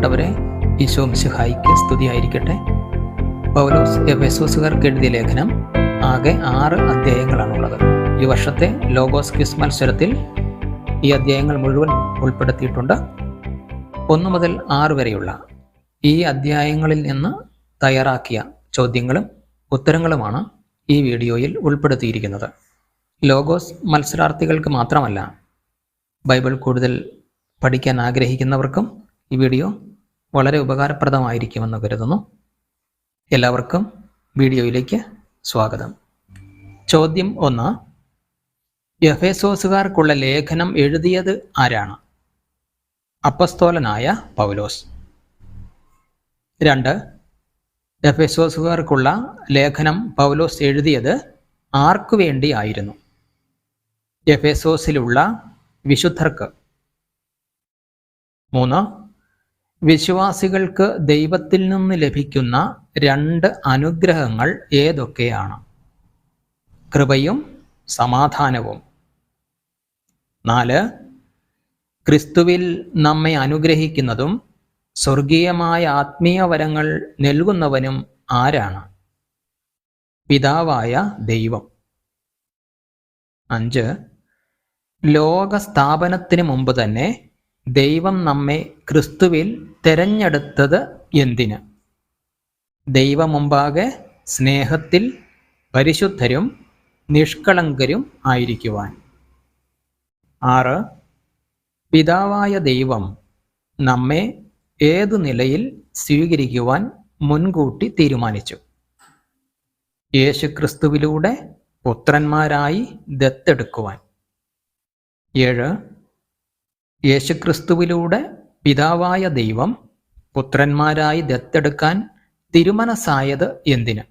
പ്രിയപ്പെട്ടവരെ ഈശോം സിഹായിക്ക് സ്തുതിയായിരിക്കട്ടെ. പൗലോസ് എഫെസോസുകാർക്ക് എഴുതിയ ലേഖനം ആകെ ആറ് അധ്യായങ്ങളാണുള്ളത്. ഈ വർഷത്തെ ലോഗോസ് ക്വിസ് മത്സരത്തിൽ ഈ അധ്യായങ്ങൾ മുഴുവൻ ഉൾപ്പെടുത്തിയിട്ടുണ്ട്. ഒന്നു മുതൽ ആറ് വരെയുള്ള ഈ അധ്യായങ്ങളിൽ നിന്ന് തയ്യാറാക്കിയ ചോദ്യങ്ങളും ഉത്തരങ്ങളുമാണ് ഈ വീഡിയോയിൽ ഉൾപ്പെടുത്തിയിരിക്കുന്നത്. ലോഗോസ് മത്സരാർത്ഥികൾക്ക് മാത്രമല്ല ബൈബിൾ കൂടുതൽ പഠിക്കാൻ ആഗ്രഹിക്കുന്നവർക്കും ഈ വീഡിയോ വളരെ ഉപകാരപ്രദമായിരിക്കുമെന്ന് കരുതുന്നു. എല്ലാവർക്കും വീഡിയോയിലേക്ക് സ്വാഗതം. ചോദ്യം ഒന്ന് എഫേസോസുകാർക്കുള്ള ലേഖനം എഴുതിയത് ആരാണ്? അപ്പസ്തോലനായ പൗലോസ്. രണ്ട് എഫേസോസുകാർക്കുള്ള ലേഖനം പൗലോസ് എഴുതിയത് ആർക്കു വേണ്ടി ആയിരുന്നു? വിശുദ്ധർക്ക്. മൂന്ന് വിശ്വാസികൾക്ക് ദൈവത്തിൽ നിന്ന് ലഭിക്കുന്ന രണ്ട് അനുഗ്രഹങ്ങൾ ഏതൊക്കെയാണ്? കൃപയും സമാധാനവും. നാല് ക്രിസ്തുവിൽ നമ്മെ അനുഗ്രഹിക്കുന്നതും സ്വർഗീയമായ ആത്മീയ വരങ്ങൾ നൽകുന്നവനും ആരാണ്? പിതാവായ ദൈവം. അഞ്ച് ലോകസ്ഥാപനത്തിന് മുമ്പ് തന്നെ ദൈവം നമ്മെ ക്രിസ്തുവിൽ തെരഞ്ഞെടുത്തത് എന്തിന്? ദൈവമുമ്പാകെ സ്നേഹത്തിൽ പരിശുദ്ധരും നിഷ്കളങ്കരും ആയിരിക്കുവാൻ. ആറ് പിതാവായ ദൈവം നമ്മെ ഏതു നിലയിൽ സ്വീകരിക്കുവാൻ മുൻകൂട്ടി തീരുമാനിച്ചു. യേശുക്രിസ്തുവിലൂടെ പുത്രന്മാരായി ദത്തെടുക്കുവാൻ. ഏഴ് യേശുക്രിസ്തുവിലൂടെ പിതാവായ ദൈവം പുത്രന്മാരായി ദത്തെടുക്കാൻ തിരുമനസായത് എന്തിന്?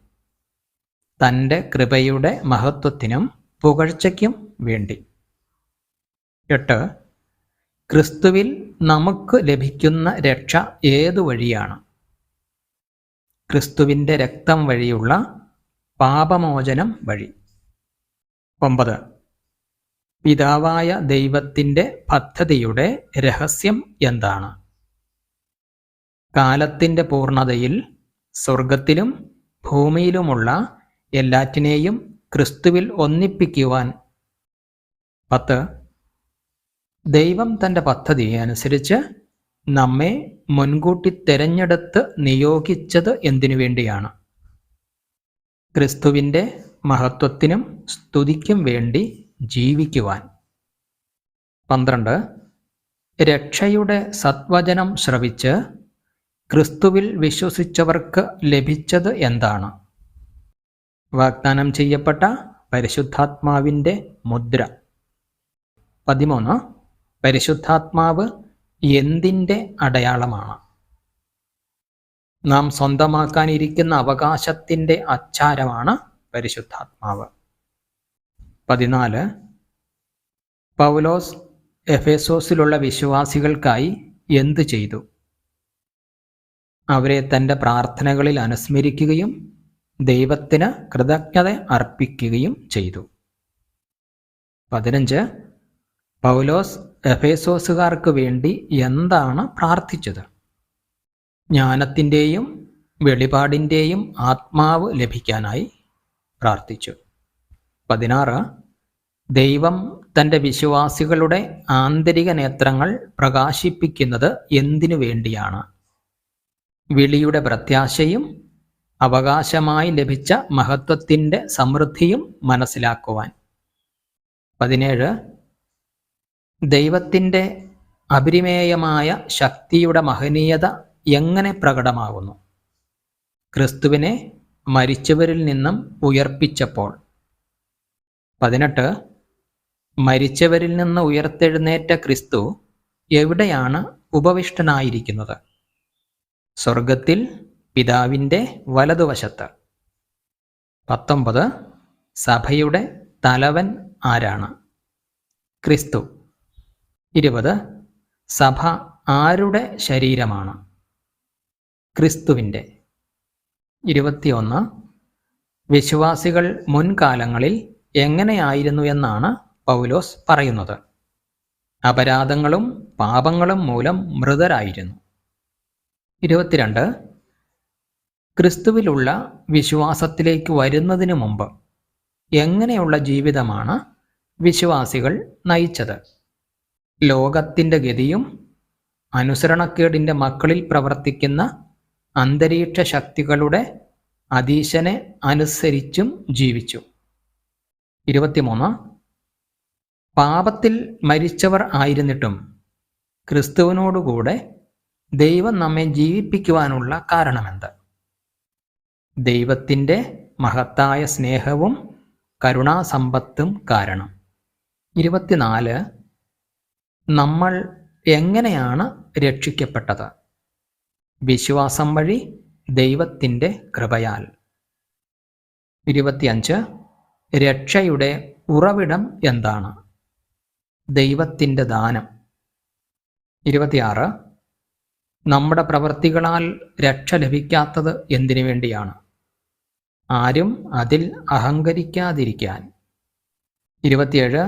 തന്റെ കൃപയുടെ മഹത്വത്തിനും പുകഴ്ചയ്ക്കും വേണ്ടി. എട്ട് ക്രിസ്തുവിൽ നമുക്ക് ലഭിക്കുന്ന രക്ഷ ഏതു വഴിയാണ്? ക്രിസ്തുവിന്റെ രക്തം വഴിയുള്ള പാപമോചനം വഴി. ഒമ്പത് പിതാവായ ദൈവത്തിന്റെ പദ്ധതിയുടെ രഹസ്യം എന്താണ്? കാലത്തിന്റെ പൂർണതയിൽ സ്വർഗത്തിലും ഭൂമിയിലുമുള്ള എല്ലാറ്റിനെയും ക്രിസ്തുവിൽ ഒന്നിപ്പിക്കുവാൻ. പത്ത്. ദൈവം തന്റെ പദ്ധതി അനുസരിച്ച് നമ്മെ മുൻകൂട്ടി തിരഞ്ഞെടുത്ത് നിയോഗിച്ചത് എന്തിനു വേണ്ടിയാണ്? ക്രിസ്തുവിന്റെ മഹത്വത്തിനും സ്തുതിക്കും വേണ്ടി ജീവിക്കുവാൻ. പന്ത്രണ്ട്. രക്ഷയുടെ സത്വചനം ശ്രവിച്ച് ക്രിസ്തുവിൽ വിശ്വസിച്ചവർക്ക് ലഭിച്ചത് എന്താണ്? വാഗ്ദാനം ചെയ്യപ്പെട്ട പരിശുദ്ധാത്മാവിന്റെ മുദ്ര. പതിമൂന്ന്. പരിശുദ്ധാത്മാവ് എന്തിന്റെ അടയാളമാണ്? നാം സ്വന്തമാക്കാനിരിക്കുന്ന അവകാശത്തിന്റെ അച്ചാരമാണ് പരിശുദ്ധാത്മാവ്. പതിനാല്. പൗലോസ് എഫേസോസിലുള്ള വിശ്വാസികൾക്കായി എന്തു ചെയ്തു? അവരെ തന്റെ പ്രാർത്ഥനകളിൽ അനുസ്മരിക്കുകയും ദൈവത്തിന് കൃതജ്ഞത അർപ്പിക്കുകയും ചെയ്തു. പതിനഞ്ച്. പൗലോസ് എഫേസോസുകാർക്ക് വേണ്ടി എന്താണ് പ്രാർത്ഥിച്ചത്? ജ്ഞാനത്തിന്റെയും വെളിപാടിന്റെയും ആത്മാവ് ലഭിക്കാനായി പ്രാർത്ഥിച്ചു. പതിനാറ്. ദൈവം തന്റെ വിശ്വാസികളുടെ ആന്തരിക നേത്രങ്ങൾ പ്രകാശിപ്പിക്കുന്നത് എന്തിനു വേണ്ടിയാണ്? വിളിയുടെ പ്രത്യാശയും അവകാശമായി ലഭിച്ച മഹത്വത്തിന്റെ സമൃദ്ധിയും മനസ്സിലാക്കുവാൻ. പതിനേഴ്. ദൈവത്തിന്റെ അപരിമേയമായ ശക്തിയുടെ മഹനീയത എങ്ങനെ പ്രകടമാകുന്നു? ക്രിസ്തുവിനെ മരിച്ചവരിൽ നിന്നും ഉയർപ്പിച്ചപ്പോൾ പതിനെട്ട് മരിച്ചവരിൽ നിന്ന് ഉയർത്തെഴുന്നേറ്റ ക്രിസ്തു എവിടെയാണ് ഉപവിഷ്ടനായിരിക്കുന്നത്? സ്വർഗത്തിൽ പിതാവിന്റെ വലതുവശത്ത്. പത്തൊമ്പത് സഭയുടെ തലവൻ ആരാണ്? ക്രിസ്തു. ഇരുപത് സഭ ആരുടെ ശരീരമാണ്? ക്രിസ്തുവിന്റെ. ഇരുപത്തിയൊന്ന് വിശ്വാസികൾ മുൻകാലങ്ങളിൽ എങ്ങനെയായിരുന്നു എന്നാണ് പൗലോസ് പറയുന്നത്. അപരാധങ്ങളും പാപങ്ങളും മൂലം മൃതരായിരുന്നു. ഇരുപത്തിരണ്ട്. ക്രിസ്തുവിലുള്ള വിശ്വാസത്തിലേക്ക് വരുന്നതിനു മുമ്പ് എങ്ങനെയുള്ള ജീവിതമാണ് വിശ്വാസികൾ നയിച്ചത്? ലോകത്തിന്റെ ഗതിയും അനുസരണക്കേടിന്റെ മക്കളിൽ പ്രവർത്തിക്കുന്ന അന്തരീക്ഷ ശക്തികളുടെ അതീശനെ അനുസരിച്ചും ജീവിച്ചു. ഇരുപത്തിമൂന്ന്. പാപത്തിൽ മരിച്ചവർ ആയിരുന്നിട്ടും ക്രിസ്തുവിനോടുകൂടെ ദൈവം നമ്മെ ജീവിപ്പിക്കുവാനുള്ള കാരണമെന്ത്? ദൈവത്തിന്റെ മഹത്തായ സ്നേഹവും കരുണാസമ്പത്തും കാരണം. ഇരുപത്തിനാല്. നമ്മൾ എങ്ങനെയാണ് രക്ഷിക്കപ്പെട്ടത്? വിശ്വാസം വഴി ദൈവത്തിന്റെ കൃപയാൽ. ഇരുപത്തിയഞ്ച്. രക്ഷയുടെ ഉറവിടം എന്താണ്? ദൈവത്തിന്റെ ദാനം. ഇരുപത്തിയാറ് നമ്മുടെ പ്രവൃത്തികളാൽ രക്ഷ ലഭിക്കാത്തത് എന്തിനു വേണ്ടിയാണ്? ആരും അതിൽ അഹങ്കരിക്കാതിരിക്കാൻ. ഇരുപത്തിയേഴ്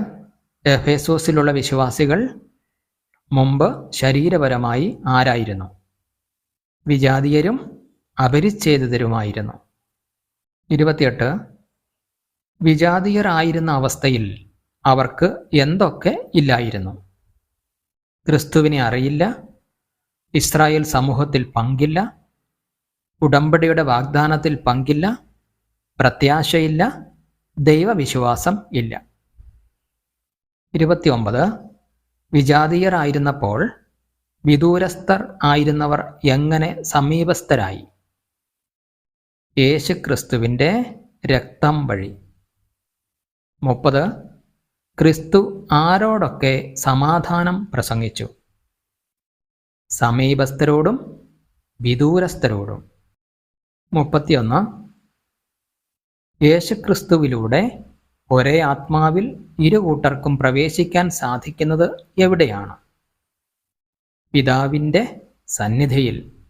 എഫേസോസിലുള്ള വിശ്വാസികൾ മുമ്പ് ശരീരപരമായി ആരായിരുന്നു? വിജാതീയരും അപരിച്ഛേദിതരുമായിരുന്നു. ഇരുപത്തിയെട്ട് വിജാതീയരായിരുന്ന അവസ്ഥയിൽ അവർക്ക് എന്തൊക്കെ ഇല്ലായിരുന്നു? ക്രിസ്തുവിനെ അറിയില്ല ഇസ്രായേൽ സമൂഹത്തിൽ പങ്കില്ല ഉടമ്പടിയുടെ വാഗ്ദാനത്തിൽ പങ്കില്ല പ്രത്യാശയില്ല ദൈവവിശ്വാസം ഇല്ല. ഇരുപത്തിയൊമ്പത് വിജാതീയരായിരുന്നപ്പോൾ വിദൂരസ്ഥർ ആയിരുന്നവർ എങ്ങനെ സമീപസ്ഥരായി? യേശുക്രിസ്തുവിന്റെ രക്തം വഴി. മുപ്പത്. ക്രിസ്തു ആരോടൊക്കെ സമാധാനം പ്രസംഗിച്ചു? സമീപസ്ഥരോടും വിദൂരസ്ഥരോടും. മുപ്പത്തിയൊന്ന്. യേശുക്രിസ്തുവിലൂടെ ഒരേ ആത്മാവിൽ ഇരു കൂട്ടർക്കും പ്രവേശിക്കാൻ സാധിക്കുന്നത് എവിടെയാണ്? പിതാവിന്റെ സന്നിധിയിൽ.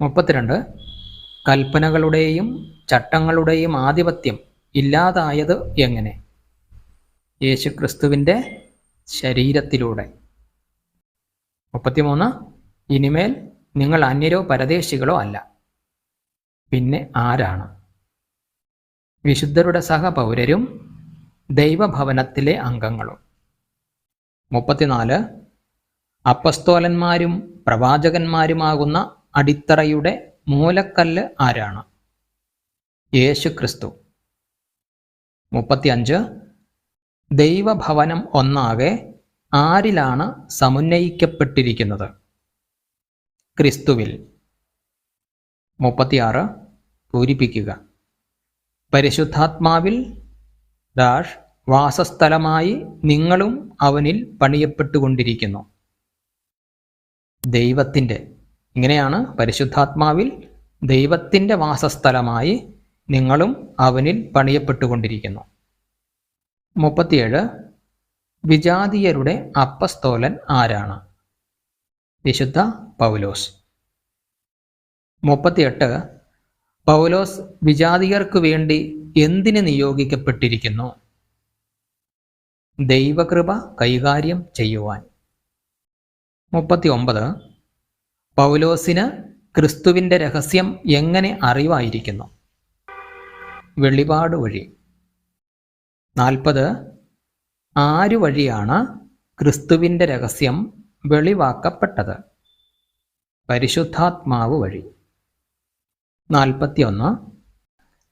മുപ്പത്തിരണ്ട്. കൽപ്പനകളുടെയും ചട്ടങ്ങളുടെയും ആധിപത്യം ഇല്ലാതായത് എങ്ങനെ? യേശുക്രിസ്തുവിന്റെ ശരീരത്തിലൂടെ. മുപ്പത്തിമൂന്ന് ഇനിമേൽ നിങ്ങൾ അന്യരോ പരദേശികളോ അല്ല. പിന്നെ ആരാണ്? വിശുദ്ധരുടെ സഹപൗരരും ദൈവഭവനത്തിലെ അംഗങ്ങളും. മുപ്പത്തിനാല് അപ്പസ്തോലന്മാരും പ്രവാചകന്മാരുമാകുന്ന അടിത്തറയുടെ മൂലക്കല്ല് ആരാണ്? യേശു ക്രിസ്തു മുപ്പത്തിയഞ്ച്. ദൈവഭവനം ഒന്നാകെ ആരിലാണ് സമുന്നയിക്കപ്പെട്ടിരിക്കുന്നത്? ക്രിസ്തുവിൽ. മുപ്പത്തിയാറ്. പൂരിപ്പിക്കുക. പരിശുദ്ധാത്മാവിൽ ഡാഷ് വാസസ്ഥലമായി നിങ്ങളും അവനിൽ പണിയപ്പെട്ടുകൊണ്ടിരിക്കുന്നു. ദൈവത്തിന്റെ. ഇങ്ങനെയാണ് പരിശുദ്ധാത്മാവിൽ ദൈവത്തിന്റെ വാസസ്ഥലമായി നിങ്ങളും അവനിൽ പണിയപ്പെട്ടുകൊണ്ടിരിക്കുന്നു. മുപ്പത്തിയേഴ്. വിജാതീയരുടെ അപ്പസ്തോലൻ ആരാണ്? വിശുദ്ധ പൗലോസ്. മുപ്പത്തിയെട്ട്. പൗലോസ് വിജാതിയർക്കു വേണ്ടി എന്തിന് നിയോഗിക്കപ്പെട്ടിരിക്കുന്നു? ദൈവകൃപ കൈകാര്യം ചെയ്യുവാൻ. മുപ്പത്തി ഒമ്പത് പൗലോസിന് ക്രിസ്തുവിന്റെ രഹസ്യം എങ്ങനെ അറിവായിരിക്കുന്നു? വെളിപാട് വഴി. നാൽപ്പത്. ആരു വഴിയാണ് ക്രിസ്തുവിന്റെ രഹസ്യം വെളിവാക്കപ്പെട്ടത്? പരിശുദ്ധാത്മാവ് വഴി. നാൽപ്പത്തിയൊന്ന്.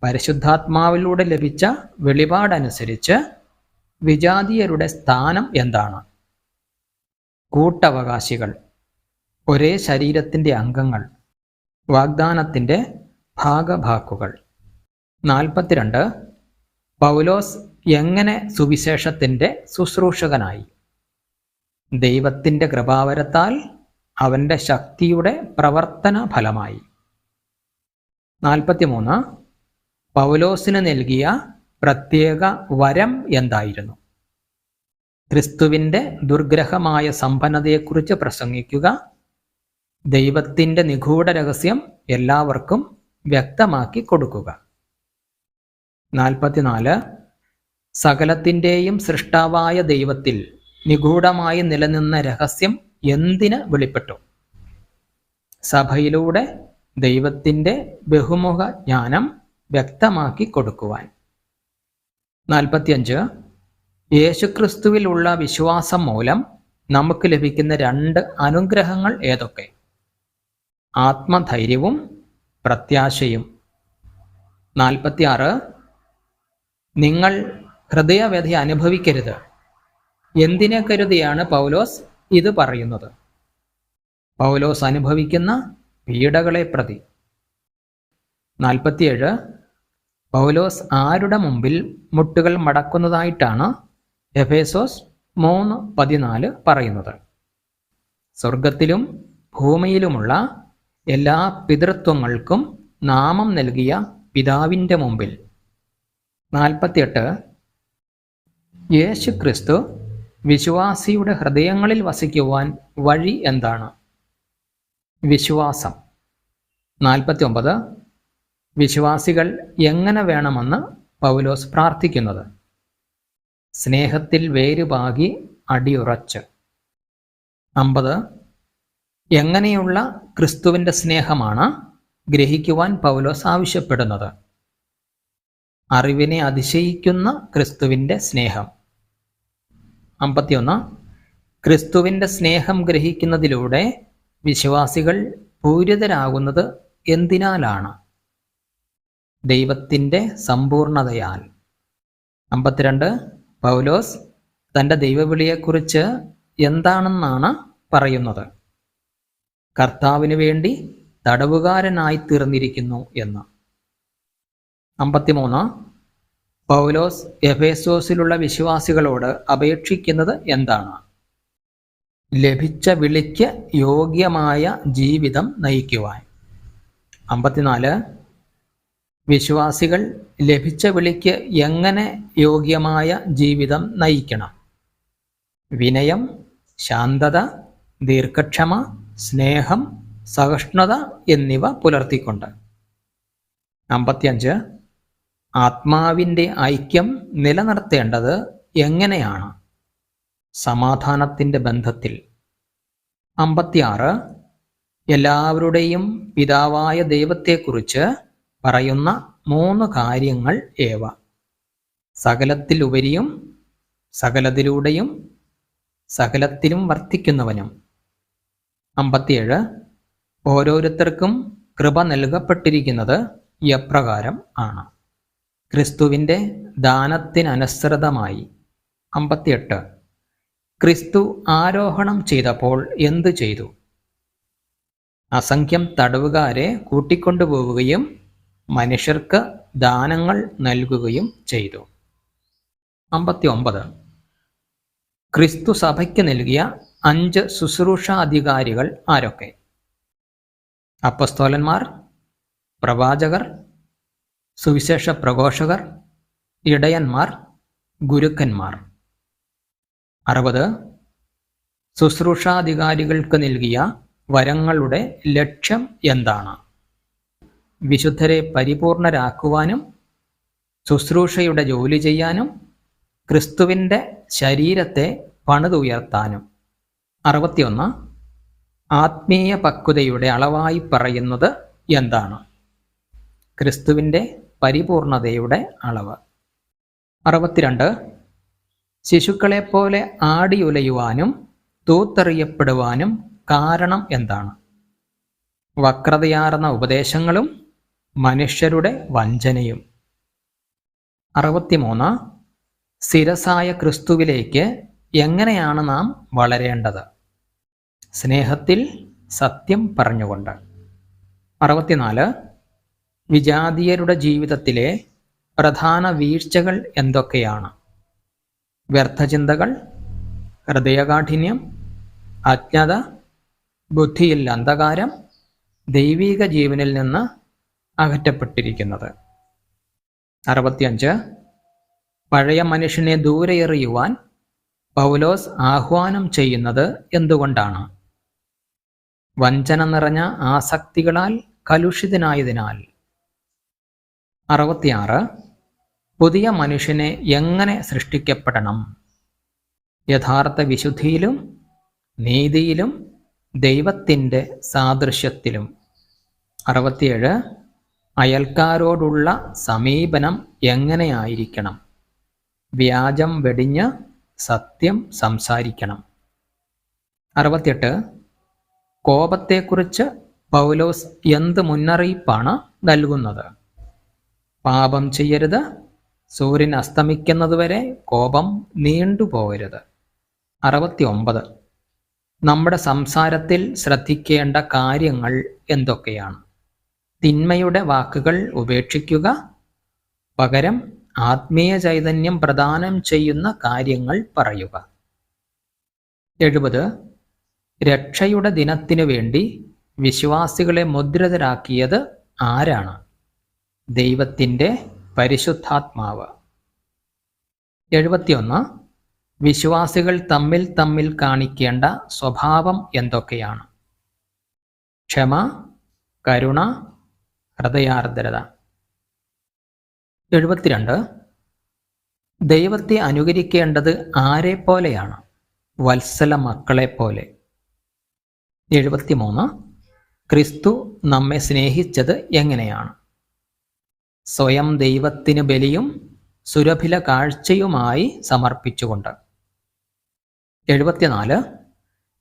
പരിശുദ്ധാത്മാവിലൂടെ ലഭിച്ച വെളിപാടനുസരിച്ച് വിജാതീയരുടെ സ്ഥാനം എന്താണ്? കൂട്ടവകാശികൾ ഒരേ ശരീരത്തിന്റെ അംഗങ്ങൾ വാഗ്ദാനത്തിന്റെ ഭാഗഭാക്കുകൾ. നാൽപ്പത്തിരണ്ട്. പൗലോസ് എങ്ങനെ സുവിശേഷത്തിന്റെ ശുശ്രൂഷകനായി? ദൈവത്തിന്റെ കൃപാവരത്താൽ അവന്റെ ശക്തിയുടെ പ്രവർത്തന ഫലമായി നാൽപ്പത്തിമൂന്ന്. പൗലോസിന് നൽകിയ പ്രത്യേക വരം എന്തായിരുന്നു? ക്രിസ്തുവിന്റെ ദുർഗ്രഹമായ സമ്പന്നതയെക്കുറിച്ച് പ്രസംഗിക്കുക. ദൈവത്തിന്റെ നിഗൂഢ രഹസ്യം എല്ലാവർക്കും വ്യക്തമാക്കി കൊടുക്കുക. നാൽപ്പത്തിനാല്. സകലത്തിന്റെയും സൃഷ്ടാവായ ദൈവത്തിൽ നിഗൂഢമായി നിലനിന്ന രഹസ്യം എന്തിന് വെളിപ്പെട്ടു? സഭയിലൂടെ ദൈവത്തിന്റെ ബഹുമുഖ ജ്ഞാനം വ്യക്തമാക്കി കൊടുക്കുവാൻ. നാൽപ്പത്തിയഞ്ച്. യേശുക്രിസ്തുവിലുള്ള വിശ്വാസം മൂലം നമുക്ക് ലഭിക്കുന്ന രണ്ട് അനുഗ്രഹങ്ങൾ ഏതൊക്കെ? ആത്മധൈര്യവും പ്രത്യാശയും. നാൽപ്പത്തിയാറ്. നിങ്ങൾ ഹൃദയവ്യഥ അനുഭവിക്കരുത്. എന്തിനെ കരുതിയാണ് പൗലോസ് ഇത് പറയുന്നത്? പൗലോസ് അനുഭവിക്കുന്ന പീഡകളെ പ്രതി. നാൽപ്പത്തിയേഴ് പൗലോസ് ആരുടെ മുമ്പിൽ മുട്ടുകൾ മടക്കുന്നതായിട്ടാണ് എഫേസോസ് മൂന്ന് പതിനാല് പറയുന്നത്? സ്വർഗത്തിലും ഭൂമിയിലുമുള്ള എല്ലാ പിതൃത്വങ്ങൾക്കും നാമം നൽകിയ പിതാവിന്റെ മുമ്പിൽ. നാൽപ്പത്തിയെട്ട്. യേശു ക്രിസ്തു വിശ്വാസിയുടെ ഹൃദയങ്ങളിൽ വസിക്കുവാൻ വഴി എന്താണ്? വിശ്വാസം. നാൽപ്പത്തി ഒമ്പത് വിശ്വാസികൾ എങ്ങനെ വേണമെന്ന് പൗലോസ് പ്രാർത്ഥിക്കുന്നത്? സ്നേഹത്തിൽ വേരുപാകി അടിയുറച്ച്. അമ്പത്. എങ്ങനെയുള്ള ക്രിസ്തുവിന്റെ സ്നേഹമാണ് ഗ്രഹിക്കുവാൻ പൗലോസ് ആവശ്യപ്പെടുന്നത്? അറിവിനെ അതിശയിക്കുന്ന ക്രിസ്തുവിന്റെ സ്നേഹം. അമ്പത്തിയൊന്ന്. ക്രിസ്തുവിന്റെ സ്നേഹം ഗ്രഹിക്കുന്നതിലൂടെ വിശ്വാസികൾ പൂരിതരാകുന്നത് എന്തിനാലാണ്? ദൈവത്തിന്റെ സമ്പൂർണതയാൽ. അമ്പത്തിരണ്ട്. പൗലോസ് തന്റെ ദൈവവിളിയെക്കുറിച്ച് എന്താണെന്നാണ് പറയുന്നത്? കർത്താവിന് വേണ്ടി തടവുകാരനായി തീർന്നിരിക്കുന്നു എന്ന്. അമ്പത്തിമൂന്ന്. പൗലോസ് എഫേസോസിലുള്ള വിശ്വാസികളോട് അപേക്ഷിക്കുന്നത് എന്താണ്? ലഭിച്ച വിളിക്ക് യോഗ്യമായ ജീവിതം നയിക്കുവാൻ. അമ്പത്തിനാല്. വിശ്വാസികൾ ലഭിച്ച വിളിക്ക് എങ്ങനെ യോഗ്യമായ ജീവിതം നയിക്കണം? വിനയം ശാന്തത ദീർഘക്ഷമ സ്നേഹം സഹിഷ്ണുത എന്നിവ പുലർത്തിക്കൊണ്ട്. അമ്പത്തിയഞ്ച്. ആത്മാവിന്റെ ഐക്യം നിലനിർത്തേണ്ടത് എങ്ങനെയാണ്? സമാധാനത്തിന്റെ ബന്ധത്തിൽ. അമ്പത്തിയാറ്. എല്ലാവരുടെയും പിതാവായ ദൈവത്തെക്കുറിച്ച് പറയുന്ന മൂന്ന് കാര്യങ്ങൾ ഏവ? സകലത്തിലുപരിയും സകലത്തിലൂടെയും സകലത്തിലും വർത്തിക്കുന്നവനും. അമ്പത്തിയേഴ്. ഓരോരുത്തർക്കും കൃപ നൽകപ്പെട്ടിരിക്കുന്നത് എപ്രകാരം ആണ്? ക്രിസ്തുവിന്റെ ദാനത്തിനനുസൃതമായി. അമ്പത്തിയെട്ട്. ക്രിസ്തു ആരോഹണം ചെയ്തപ്പോൾ എന്തു ചെയ്തു? അസംഖ്യം തടവുകാരെ കൂട്ടിക്കൊണ്ടുപോവുകയും മനുഷ്യർക്ക് ദാനങ്ങൾ നൽകുകയും ചെയ്തു. അമ്പത്തി ഒമ്പത് ക്രിസ്തു സഭയ്ക്ക് നൽകിയ അഞ്ച് ശുശ്രൂഷാധികാരികൾ ആരൊക്കെ? അപ്പസ്തോലന്മാർ പ്രവാചകർ സുവിശേഷ പ്രഘോഷകർ ഇടയന്മാർ ഗുരുക്കന്മാർ. അറുപത്. ശുശ്രൂഷാധികാരികൾക്ക് നൽകിയ വരങ്ങളുടെ ലക്ഷ്യം എന്താണ്? വിശുദ്ധരെ പരിപൂർണരാക്കുവാനും ശുശ്രൂഷയുടെ ജോലി ചെയ്യാനും ക്രിസ്തുവിന്റെ ശരീരത്തെ പണിതുയർത്താനും. അറുപത്തിയൊന്ന്. ആത്മീയ പക്വതയുടെ അളവായി പറയുന്നത് എന്താണ്? ക്രിസ്തുവിന്റെ പരിപൂർണതയുടെ അളവ്. അറുപത്തിരണ്ട്. ശിശുക്കളെപ്പോലെ ആടിയുലയുവാനും തൂത്തെറിയപ്പെടുവാനും കാരണം എന്താണ്? വക്രതയാർന്ന ഉപദേശങ്ങളും മനുഷ്യരുടെ വഞ്ചനയും. അറുപത്തിമൂന്ന്. സ്ഥിരസായ ക്രിസ്തുവിലേക്ക് എങ്ങനെയാണ് നാം വളരേണ്ടത്? സ്നേഹത്തിൽ സത്യം പറഞ്ഞുകൊണ്ട്. അറുപത്തിനാല്. വിജാതീയരുടെ ജീവിതത്തിലെ പ്രധാന വീഴ്ചകൾ എന്തൊക്കെയാണ്? വ്യർത്ഥചിന്തകൾ ഹൃദയകാഠിന്യം അജ്ഞത ബുദ്ധിയിൽ അന്ധകാരം ദൈവീക ജീവനിൽ നിന്ന് അകറ്റപ്പെട്ടിരിക്കുന്നത്. അറുപത്തിയഞ്ച്. പഴയ മനുഷ്യനെ ദൂരെ എറിയുവാൻ പൗലോസ് ആഹ്വാനം ചെയ്യുന്നത് എന്തുകൊണ്ടാണ്? വഞ്ചന നിറഞ്ഞ ആസക്തികളാൽ കലുഷിതനായതിനാൽ അറുപത്തിയാറ്. പുതിയ മനുഷ്യനെ എങ്ങനെ സൃഷ്ടിക്കപ്പെടണം? യഥാർത്ഥ വിശുദ്ധിയിലും നീതിയിലും ദൈവത്തിന്റെ സാദൃശ്യത്തിലും. അറുപത്തിയേഴ്. അയൽക്കാരോടുള്ള സമീപനം എങ്ങനെയായിരിക്കണം? വ്യാജം വെടിഞ്ഞ് സത്യം സംസാരിക്കണം. അറുപത്തിയെട്ട്. കോപത്തെക്കുറിച്ച് പൗലോസ് എന്ത് മുന്നറിയിപ്പാണ് നൽകുന്നത്? പാപം ചെയ്യരുത്. സൂര്യൻ അസ്തമിക്കുന്നതുവരെ കോപം നീണ്ടുപോകരുത് അറുപത്തി ഒമ്പത് നമ്മുടെ സംസാരത്തിൽ ശ്രദ്ധിക്കേണ്ട കാര്യങ്ങൾ എന്തൊക്കെയാണ്? തിന്മയുടെ വാക്കുകൾ ഉപേക്ഷിക്കുക. പകരം ആത്മീയ ചൈതന്യം പ്രദാനം ചെയ്യുന്ന കാര്യങ്ങൾ പറയുക. എഴുപത്. രക്ഷയുടെ ദിനത്തിനു വേണ്ടി വിശ്വാസികളെ മുദ്രിതരാക്കിയത് ആരാണ്? ദൈവത്തിന്റെ പരിശുദ്ധാത്മാവ്. എഴുപത്തിയൊന്ന് വിശ്വാസികൾ തമ്മിൽ തമ്മിൽ കാണിക്കേണ്ട സ്വഭാവം എന്തൊക്കെയാണ്? ക്ഷമ കരുണ ഹൃദയാർദ്രത. എഴുപത്തിരണ്ട് ദൈവത്തെ അനുകരിക്കേണ്ടത് ആരെ പോലെയാണ്? വത്സല മക്കളെ പോലെ. എഴുപത്തിമൂന്ന് ക്രിസ്തു നമ്മെ സ്നേഹിച്ചത് എങ്ങനെയാണ്? സ്വയം ദൈവത്തിന് ബലിയും സുരഭില കാഴ്ചയുമായി സമർപ്പിച്ചുകൊണ്ട്. എഴുപത്തിനാല്.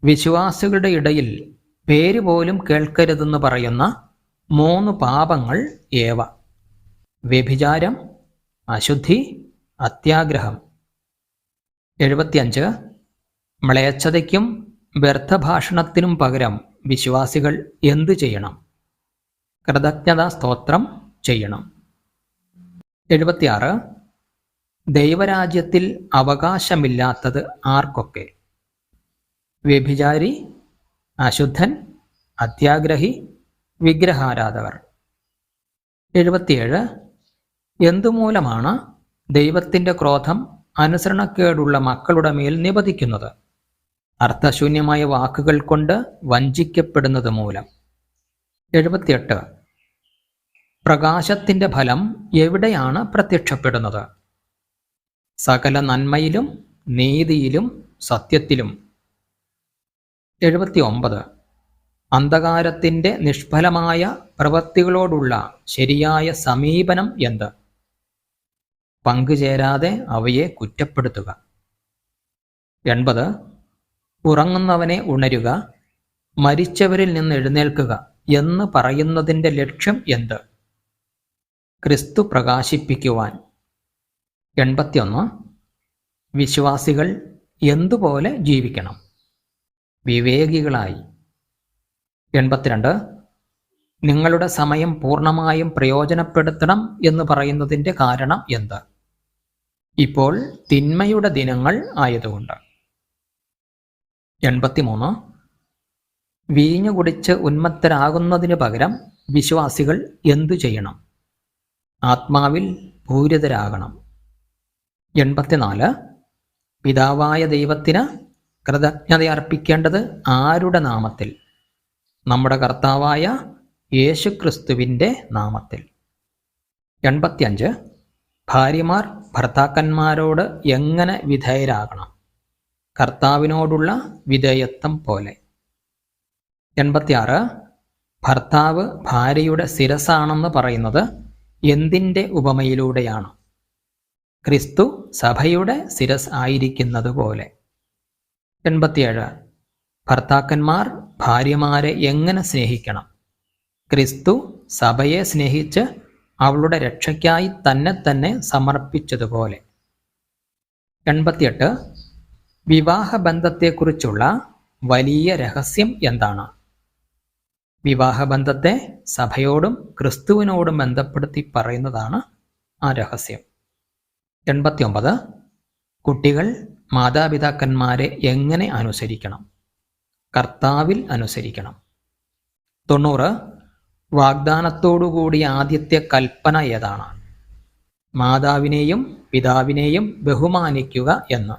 വിശ്വാസികളുടെ ഇടയിൽ പേര് പോലും കേൾക്കരുതെന്ന് പറയുന്ന മൂന്ന് പാപങ്ങൾ ഏവ. വ്യഭിചാരം അശുദ്ധി അത്യാഗ്രഹം. എഴുപത്തിയഞ്ച്. മ്ലേച്ഛതയ്ക്കും വ്യർത്ഥഭാഷണത്തിനും പകരം വിശ്വാസികൾ എന്തു ചെയ്യണം? കൃതജ്ഞതാ സ്തോത്രം ചെയ്യണം. എഴുപത്തിയാറ്. ദൈവരാജ്യത്തിൽ അവകാശമില്ലാത്തത് ആർക്കൊക്കെ? വ്യഭിചാരി അശുദ്ധൻ അത്യാഗ്രഹി വിഗ്രഹാരാധകർ. എഴുപത്തിയേഴ്. എന്തുമൂലമാണ് ദൈവത്തിന്റെ ക്രോധം അനുസരണക്കേടുള്ള മക്കളുടെ മേൽ നിപതിക്കുന്നത്? അർത്ഥശൂന്യമായ വാക്കുകൾ കൊണ്ട് വഞ്ചിക്കപ്പെടുന്നത് മൂലം. എഴുപത്തിയെട്ട്. പ്രകാശത്തിന്റെ ഫലം എവിടെയാണ് പ്രത്യക്ഷപ്പെടുന്നത്? സകല നന്മയിലും നീതിയിലും സത്യത്തിലും. എഴുപത്തി ഒമ്പത് അന്ധകാരത്തിന്റെ നിഷ്ഫലമായ പ്രവൃത്തികളോടുള്ള ശരിയായ സമീപനം എന്ത്? പങ്കുചേരാതെ അവയെ കുറ്റപ്പെടുത്തുക. എൺപത്. ഉറങ്ങുന്നവനെ ഉണരുക മരിച്ചവരിൽ നിന്ന് എഴുന്നേൽക്കുക എന്ന് പറയുന്നതിന്റെ ലക്ഷ്യം എന്ത്? ക്രിസ്തു പ്രകാശിപ്പിക്കുവാൻ. എൺപത്തിയൊന്ന്. വിശ്വാസികൾ എന്തുപോലെ ജീവിക്കണം? വിവേകികളായി. എൺപത്തിരണ്ട്. നിങ്ങളുടെ സമയം പൂർണമായും പ്രയോജനപ്പെടുത്തണം എന്ന് പറയുന്നതിന്റെ കാരണം എന്ത്? ഇപ്പോൾ തിന്മയുടെ ദിനങ്ങൾ ആയതുകൊണ്ട്. എൺപത്തിമൂന്ന്. വീഞ്ഞു കുടിച്ച് ഉന്മത്തരാകുന്നതിന് പകരം വിശ്വാസികൾ എന്തു ചെയ്യണം? ആത്മാവിൽ പൂരിതരാകണം. എൺപത്തിനാല്. പിതാവായ ദൈവത്തിന് കൃതജ്ഞത അർപ്പിക്കേണ്ടത് ആരുടെ നാമത്തിൽ? നമ്മുടെ കർത്താവായ യേശുക്രിസ്തുവിന്റെ നാമത്തിൽ. എൺപത്തിയഞ്ച്. ഭാര്യമാർ ഭർത്താക്കന്മാരോട് എങ്ങനെ വിധേയരാകണം? കർത്താവിനോടുള്ള വിധേയത്വം പോലെ. എൺപത്തിയാറ്. ഭർത്താവ് ഭാര്യയുടെ ശിരസാണെന്ന് പറയുന്നത് എന്തിന്റെ ഉപമയിലൂടെയാണ്? ക്രിസ്തു സഭയുടെ ശിരസ് ആയിരിക്കുന്നതുപോലെ എൺപത്തിയേഴ്. ഭർത്താക്കന്മാർ ഭാര്യമാരെ എങ്ങനെ സ്നേഹിക്കണം? ക്രിസ്തു സഭയെ സ്നേഹിച്ച് അവളുടെ രക്ഷയ്ക്കായി തന്നെ തന്നെ സമർപ്പിച്ചതുപോലെ. എൺപത്തിയെട്ട്. വിവാഹബന്ധത്തെക്കുറിച്ചുള്ള വലിയ രഹസ്യം എന്താണ്? വിവാഹബന്ധത്തെ സഭയോടും ക്രിസ്തുവിനോടും ബന്ധപ്പെടുത്തി പറയുന്നതാണ് ആ രഹസ്യം. എൺപത്തിയൊമ്പത്. കുട്ടികൾ മാതാപിതാക്കന്മാരെ എങ്ങനെ അനുസരിക്കണം? കർത്താവിൽ അനുസരിക്കണം. തൊണ്ണൂറ്. വാഗ്ദാനത്തോടുകൂടി ആദ്യത്തെ കൽപ്പന ഏതാണ്? മാതാവിനെയും പിതാവിനെയും ബഹുമാനിക്കുക എന്ന്.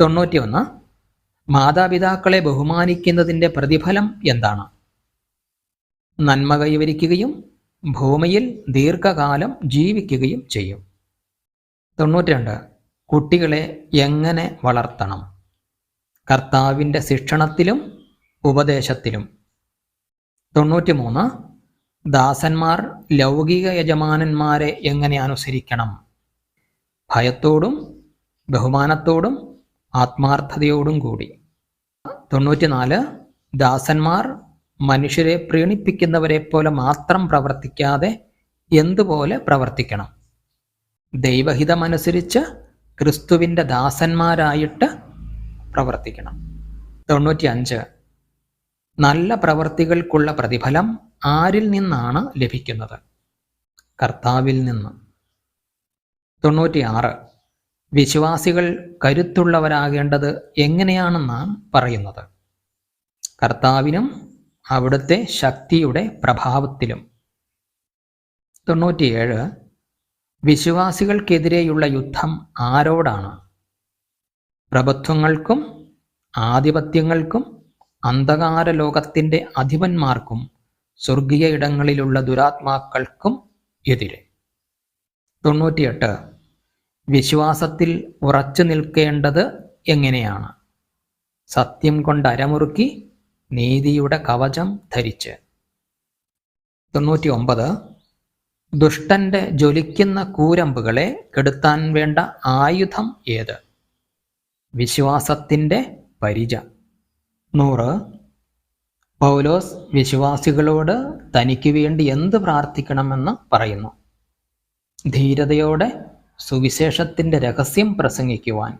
തൊണ്ണൂറ്റിയൊന്ന്. മാതാപിതാക്കളെ ബഹുമാനിക്കുന്നതിന്റെ പ്രതിഫലം എന്താണ്? നന്മ കൈവരിക്കുകയും ഭൂമിയിൽ ദീർഘകാലം ജീവിക്കുകയും ചെയ്യും. തൊണ്ണൂറ്റിരണ്ട്. കുട്ടികളെ എങ്ങനെ വളർത്തണം? കർത്താവിന്റെ ശിക്ഷണത്തിലും ഉപദേശത്തിലും. തൊണ്ണൂറ്റിമൂന്ന്. ദാസന്മാർ ലൗകിക യജമാനന്മാരെ എങ്ങനെ അനുസരിക്കണം? ഭയത്തോടും ബഹുമാനത്തോടും ആത്മാർത്ഥതയോടും കൂടി. തൊണ്ണൂറ്റിനാല്. ദാസന്മാർ മനുഷ്യരെ പ്രീണിപ്പിക്കുന്നവരെ പോലെ മാത്രം പ്രവർത്തിക്കാതെ എന്തുപോലെ പ്രവർത്തിക്കണം? ദൈവഹിതമനുസരിച്ച് ക്രിസ്തുവിന്റെ ദാസന്മാരായിട്ട് പ്രവർത്തിക്കണം. തൊണ്ണൂറ്റി അഞ്ച് നല്ല പ്രവർത്തികൾക്കുള്ള പ്രതിഫലം ആരിൽ നിന്നാണ് ലഭിക്കുന്നത്? കർത്താവിൽ നിന്ന്. തൊണ്ണൂറ്റിയാറ്. വിശ്വാസികൾ കരുത്തുള്ളവരാകേണ്ടത് എങ്ങനെയാണെന്നാണ് പറയുന്നത്? കർത്താവിനും അവിടുത്തെ ശക്തിയുടെ പ്രഭാവത്തിലും. തൊണ്ണൂറ്റിയേഴ്. വിശ്വാസികൾക്കെതിരെയുള്ള യുദ്ധം ആരോടാണ്? പ്രഭുത്വങ്ങൾക്കും ആധിപത്യങ്ങൾക്കും അന്ധകാര ലോകത്തിന്റെ അധിപന്മാർക്കും സ്വർഗീയ ഇടങ്ങളിലുള്ള ദുരാത്മാക്കൾക്കും എതിരെ. തൊണ്ണൂറ്റിയെട്ട്. വിശ്വാസത്തിൽ ഉറച്ചു നിൽക്കേണ്ടത് എങ്ങനെയാണ്? സത്യം കൊണ്ട് അരമുറുക്കി നീതിയുടെ കവചം ധരിച്ച്. തൊണ്ണൂറ്റി ഒമ്പത് ദുഷ്ടന്റെ ജ്വലിക്കുന്ന കൂരമ്പുകളെ കെടുത്താൻ വേണ്ട ആയുധം ഏത്? വിശ്വാസത്തിന്റെ പരിച. നൂറ്. പൗലോസ് വിശ്വാസികളോട് തനിക്ക് വേണ്ടി എന്ത് പ്രാർത്ഥിക്കണമെന്ന് പറയുന്നു? ധീരതയോടെ സുവിശേഷത്തിന്റെ രഹസ്യം പ്രസംഗിക്കുവാൻ.